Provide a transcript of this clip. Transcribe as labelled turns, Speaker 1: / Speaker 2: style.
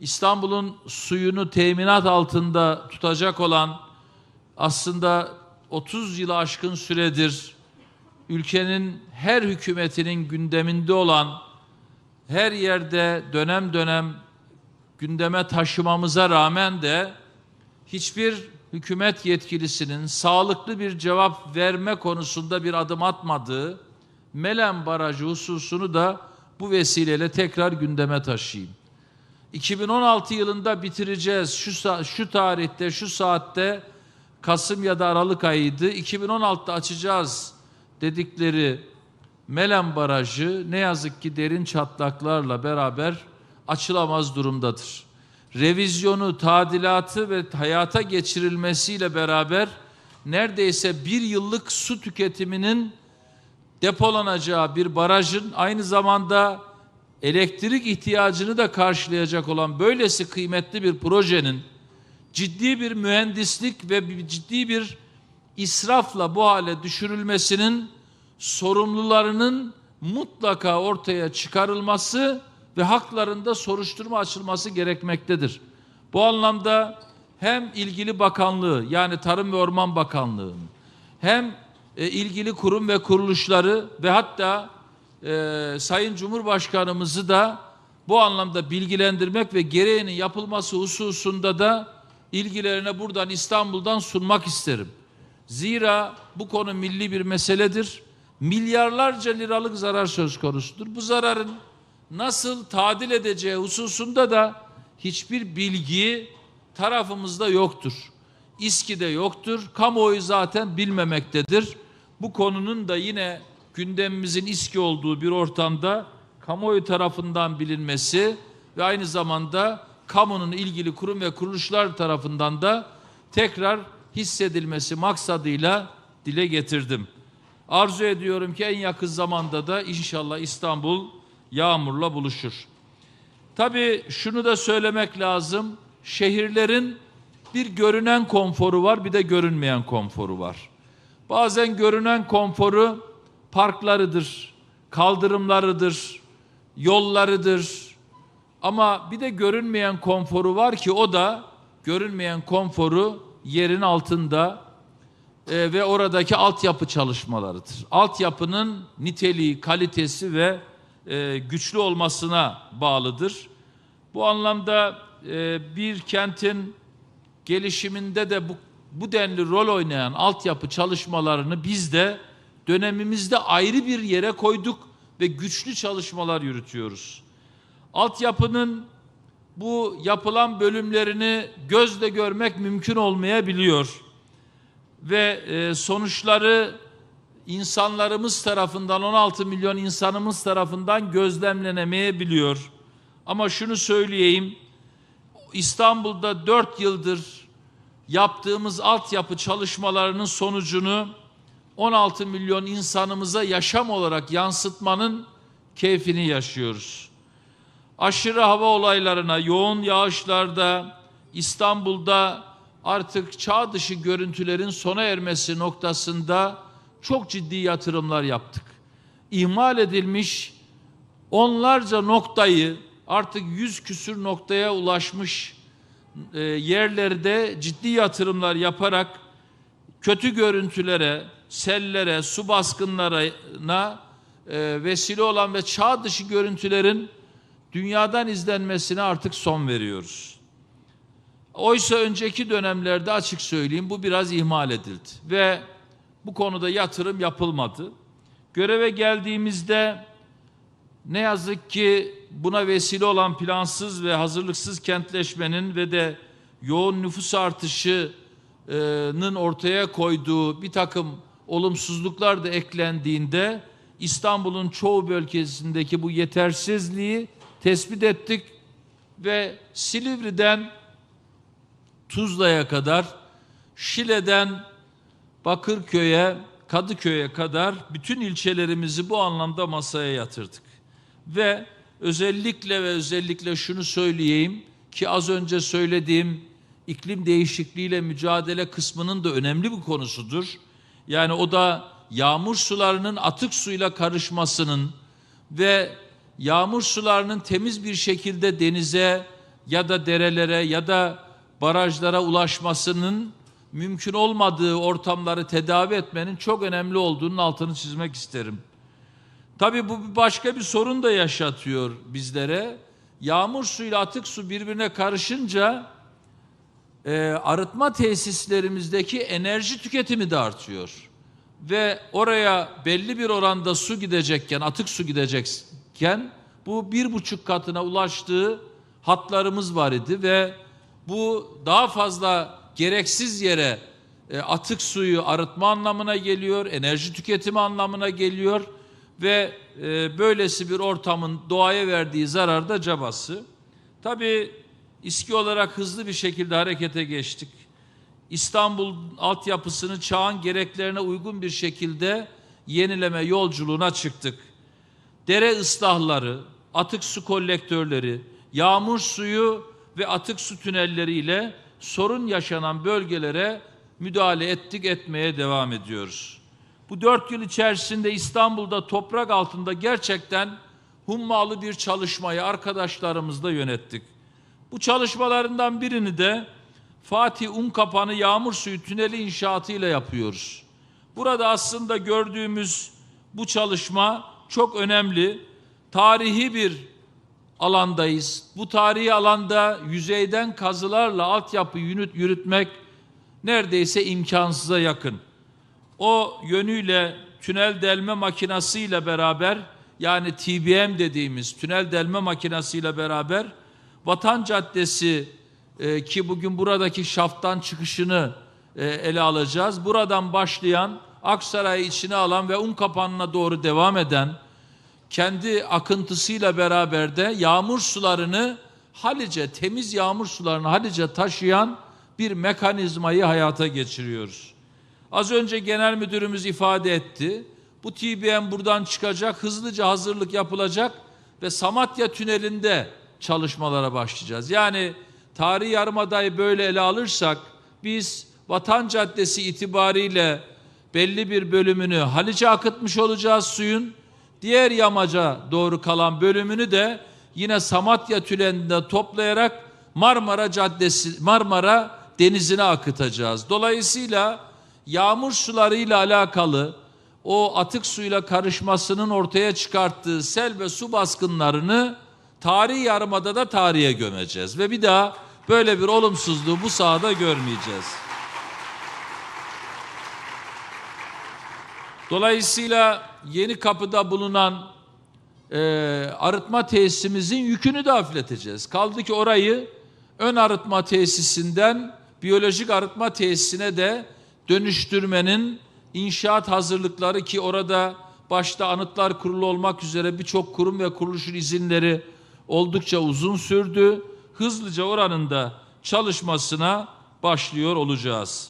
Speaker 1: İstanbul'un suyunu teminat altında tutacak olan aslında 30 yılı aşkın süredir ülkenin her hükümetinin gündeminde olan her yerde dönem dönem gündeme taşımamıza rağmen de hiçbir hükümet yetkilisinin sağlıklı bir cevap verme konusunda bir adım atmadığı Melen Barajı hususunu da bu vesileyle tekrar gündeme taşıyayım. 2016 yılında bitireceğiz. Şu şu tarihte, şu saatte Kasım ya da Aralık ayıydı. 2016'da açacağız dedikleri Melen Barajı ne yazık ki derin çatlaklarla beraber açılamaz durumdadır. Revizyonu, tadilatı ve hayata geçirilmesiyle beraber neredeyse bir yıllık su tüketiminin depolanacağı bir barajın aynı zamanda elektrik ihtiyacını da karşılayacak olan böylesi kıymetli bir projenin ciddi bir mühendislik ve ciddi bir israfla bu hale düşürülmesinin sorumlularının mutlaka ortaya çıkarılması ve haklarında soruşturma açılması gerekmektedir. Bu anlamda hem ilgili bakanlığı yani Tarım ve Orman Bakanlığı'nın hem e, ilgili kurum ve kuruluşları ve hatta e, Sayın Cumhurbaşkanımızı da bu anlamda bilgilendirmek ve gereğinin yapılması hususunda da ilgilerine buradan İstanbul'dan sunmak isterim. Zira bu konu milli bir meseledir. Milyarlarca liralık zarar söz konusudur. Bu zararın nasıl tadil edeceği hususunda da hiçbir bilgi tarafımızda yoktur. İSKİ'de yoktur. Kamuoyu zaten bilmemektedir. Bu konunun da yine gündemimizin İSKİ olduğu bir ortamda kamuoyu tarafından bilinmesi ve aynı zamanda kamunun ilgili kurum ve kuruluşlar tarafından da tekrar hissedilmesi maksadıyla dile getirdim. Arzu ediyorum ki en yakın zamanda da inşallah İstanbul yağmurla buluşur. Tabii şunu da söylemek lazım. Şehirlerin bir görünen konforu var, bir de görünmeyen konforu var. Bazen görünen konforu parklarıdır, kaldırımlarıdır, yollarıdır. Ama bir de görünmeyen konforu var ki o da görünmeyen konforu yerin altında e, ve oradaki altyapı çalışmalarıdır. Altyapının niteliği, kalitesi ve e, güçlü olmasına bağlıdır. Bu anlamda e, bir kentin gelişiminde de bu, bu denli rol oynayan altyapı çalışmalarını biz de dönemimizde ayrı bir yere koyduk ve güçlü çalışmalar yürütüyoruz. Altyapının bu yapılan bölümlerini gözle görmek mümkün olmayabiliyor ve e, sonuçları insanlarımız tarafından 16 milyon insanımız tarafından gözlemlenemeyebiliyor. Ama şunu söyleyeyim. İstanbul'da 4 yıldır yaptığımız altyapı çalışmalarının sonucunu 16 milyon insanımıza yaşam olarak yansıtmanın keyfini yaşıyoruz. Aşırı hava olaylarına, yoğun yağışlarda, İstanbul'da artık çağ dışı görüntülerin sona ermesi noktasında çok ciddi yatırımlar yaptık. İhmal edilmiş onlarca noktayı artık yüz küsür noktaya ulaşmış e, yerlerde ciddi yatırımlar yaparak kötü görüntülere, sellere, su baskınlarına e, vesile olan ve çağ dışı görüntülerin dünyadan izlenmesine artık son veriyoruz. Oysa önceki dönemlerde açık söyleyeyim bu biraz ihmal edildi ve bu konuda yatırım yapılmadı. Göreve geldiğimizde ne yazık ki buna vesile olan plansız ve hazırlıksız kentleşmenin ve de yoğun nüfus artışının ortaya koyduğu bir takım olumsuzluklar da eklendiğinde İstanbul'un çoğu bölgesindeki bu yetersizliği tespit ettik ve Silivri'den Tuzla'ya kadar, Şile'den Bakırköy'e, Kadıköy'e kadar bütün ilçelerimizi bu anlamda masaya yatırdık. Ve özellikle ve özellikle şunu söyleyeyim ki az önce söylediğim iklim değişikliğiyle mücadele kısmının da önemli bir konusudur. Yani o da yağmur sularının atık suyla karışmasının ve yağmur sularının temiz bir şekilde denize ya da derelere ya da barajlara ulaşmasının mümkün olmadığı ortamları tedavi etmenin çok önemli olduğunun altını çizmek isterim. Tabii bu başka bir sorun da yaşatıyor bizlere. Yağmur suyuyla atık su birbirine karışınca e, arıtma tesislerimizdeki enerji tüketimi de artıyor. Ve oraya belli bir oranda su gidecekken, atık su gidecekken bu bir buçuk katına ulaştığı hatlarımız var idi ve bu daha fazla gereksiz yere e, atık suyu arıtma anlamına geliyor, enerji tüketimi anlamına geliyor ve e, böylesi bir ortamın doğaya verdiği zarar da cabası. Tabii İSKİ olarak hızlı bir şekilde harekete geçtik. İstanbul altyapısını çağın gereklerine uygun bir şekilde yenileme yolculuğuna çıktık. Dere ıslahları, atık su kolektörleri, yağmur suyu ve atık su tünelleriyle sorun yaşanan bölgelere müdahale ettik, etmeye devam ediyoruz. Bu dört yıl içerisinde İstanbul'da toprak altında gerçekten hummalı bir çalışmayı arkadaşlarımızla yönettik. Bu çalışmalarından birini de Fatih Unkapanı Yağmur Suyu Tüneli inşaatı ile yapıyoruz. Burada aslında gördüğümüz bu çalışma çok önemli. Tarihi bir alandayız. Bu tarihi alanda yüzeyden kazılarla altyapı yürüt, yürütmek neredeyse imkansıza yakın. O yönüyle tünel delme makinasıyla beraber yani TBM dediğimiz tünel delme makinasıyla beraber Vatan Caddesi e, ki bugün buradaki şafttan çıkışını e, ele alacağız. Buradan başlayan Aksaray'ı içine alan ve Unkapanı'na doğru devam eden kendi akıntısıyla beraber de yağmur sularını Halice, temiz yağmur sularını Halice taşıyan bir mekanizmayı hayata geçiriyoruz. Az önce genel müdürümüz ifade etti. Bu TBM buradan çıkacak, hızlıca hazırlık yapılacak ve Samatya Tüneli'nde çalışmalara başlayacağız. Yani tarihi yarımadayı böyle ele alırsak biz Vatan Caddesi itibariyle belli bir bölümünü Halice akıtmış olacağız suyun. Diğer yamaca doğru kalan bölümünü de yine Samatya Tüneli'nde toplayarak Marmara Caddesi, Marmara Denizi'ne akıtacağız. Dolayısıyla yağmur sularıyla alakalı o atık suyla karışmasının ortaya çıkarttığı sel ve su baskınlarını tarihi yarımada da tarihe gömeceğiz ve bir daha böyle bir olumsuzluğu bu sahada görmeyeceğiz. Dolayısıyla yeni kapıda bulunan e, arıtma tesisimizin yükünü de hafifleteceğiz. Kaldı ki orayı ön arıtma tesisinden biyolojik arıtma tesisine de dönüştürmenin inşaat hazırlıkları ki orada başta anıtlar kurulu olmak üzere birçok kurum ve kuruluşun izinleri oldukça uzun sürdü. Hızlıca oranın da çalışmasına başlıyor olacağız.